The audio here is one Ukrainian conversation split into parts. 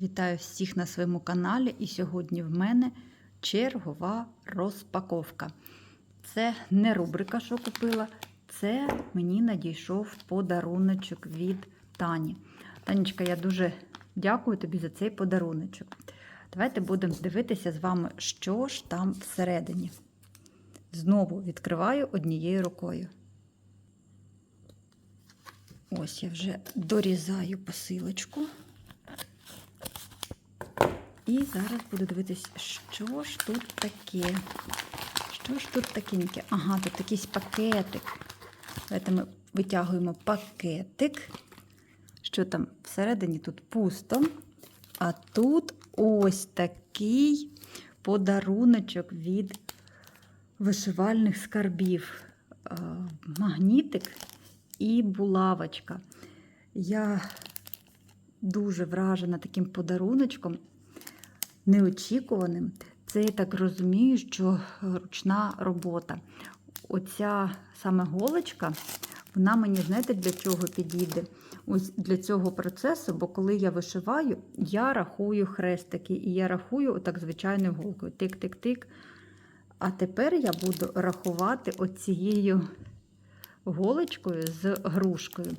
Вітаю всіх на своєму каналі. І сьогодні в мене чергова розпаковка. Це не рубрика, що купила, це мені надійшов подаруночок від Тані. Танечка, я дуже дякую тобі за цей подаруночок. Давайте будемо дивитися з вами, що ж там всередині. Знову відкриваю однією рукою. Ось я вже дорізаю посилочку. І зараз буду дивитись, що ж тут таке. Що ж тут такеньке? Ага, тут якийсь пакетик. Давайте ми витягуємо пакетик. Що там всередині тут пусто. А тут ось такий подаруночок від вишивальних скарбів. Магнітик і булавочка. Я дуже вражена таким подаруночком, неочікуваним. Це я так розумію, що ручна робота. Оця саме голочка, вона мені, знаєте, для чого підійде? Ось для цього процесу, бо коли я вишиваю, я рахую хрестики, і я рахую отак звичайною голкою. Тик-тик-тик. А тепер я буду рахувати оцією голочкою з грушкою.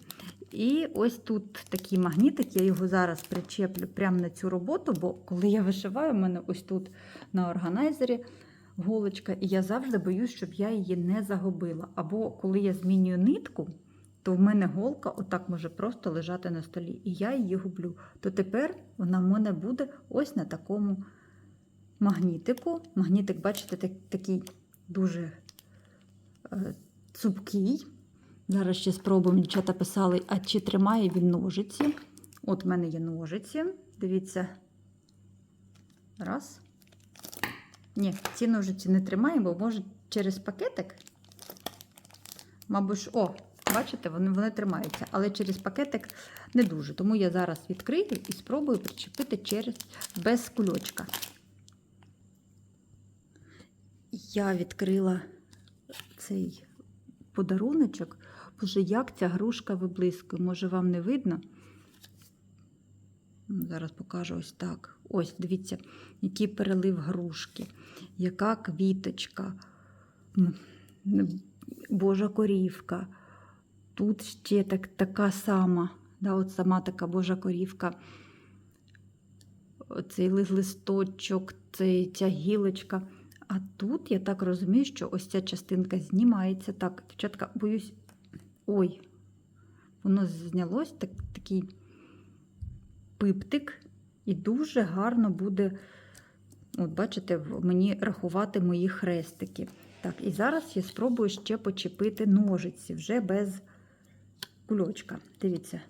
І ось тут такий магнітик, я його зараз причеплю прямо на цю роботу, бо коли я вишиваю, у мене ось тут на органайзері голочка, і я завжди боюсь, щоб я її не загубила. Або коли я змінюю нитку, то в мене голка отак може просто лежати на столі, і я її гублю. То тепер вона в мене буде ось на такому магнітику. Магнітик, бачите, такий дуже е, цупкий. Зараз ще спробуємо, дівчата писали, а чи тримає він ножиці. От в мене є ножиці. Дивіться. Раз. Ні, ці ножиці не тримає, бо може через пакетик. Мабуть, о, бачите, вони, вони тримаються, але через пакетик не дуже. Тому я зараз відкрию і спробую причепити через без кульочка. Я відкрила цей подаруночок. Боже, як ця грушка виблискує. Може, вам не видно? Ну, Зараз покажу ось так. Ось, дивіться, який перелив грушки, яка квіточка, Божа корівка. Тут ще так, така сама, да, от сама така Божа корівка. Цей листочок, цей, ця гілочка. А тут я так розумію, що ось ця частинка знімається. Так, дівчатка, боюсь. Ой, воно знялось так, такий пиптик, і дуже гарно буде, от бачите, мені рахувати мої хрестики. Так, і зараз я спробую ще почепити ножиці вже без кульочка. Дивіться.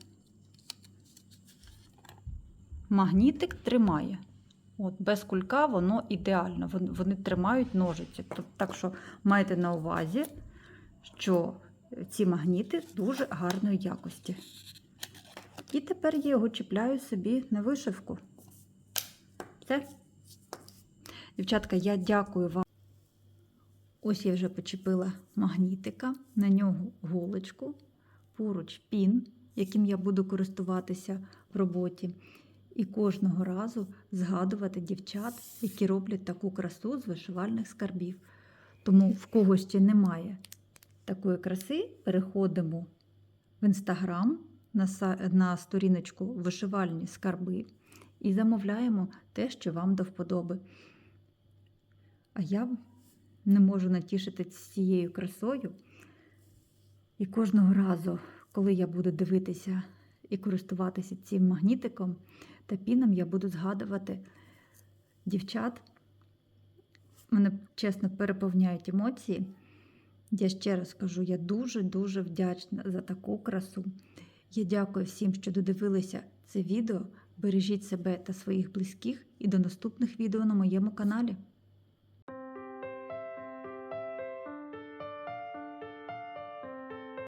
Магнітик тримає. От, без кулька воно ідеально. Вони, тримають ножиці. Так що майте на увазі, що ці магніти дуже гарної якості. І тепер я його чіпляю собі на вишивку. Все. Дівчатка, я дякую вам. Ось я вже почепила магнітика, на нього голочку, поруч пін, яким я буду користуватися в роботі. І кожного разу згадувати дівчат, які роблять таку красу з вишивальних скарбів. Тому в кого ще немає такої краси, переходимо в інстаграм на, сторіночку вишивальні скарби і замовляємо те, що вам до вподоби. А я не можу натішитись цією красою. І кожного разу, коли я буду дивитися і користуватися цим магнітиком та піном, я буду згадувати дівчат. Мене чесно переповняють емоції. Я ще раз кажу, я дуже-дуже вдячна за таку красу. Я дякую всім, що додивилися це відео. Бережіть себе та своїх близьких і до наступних відео на моєму каналі.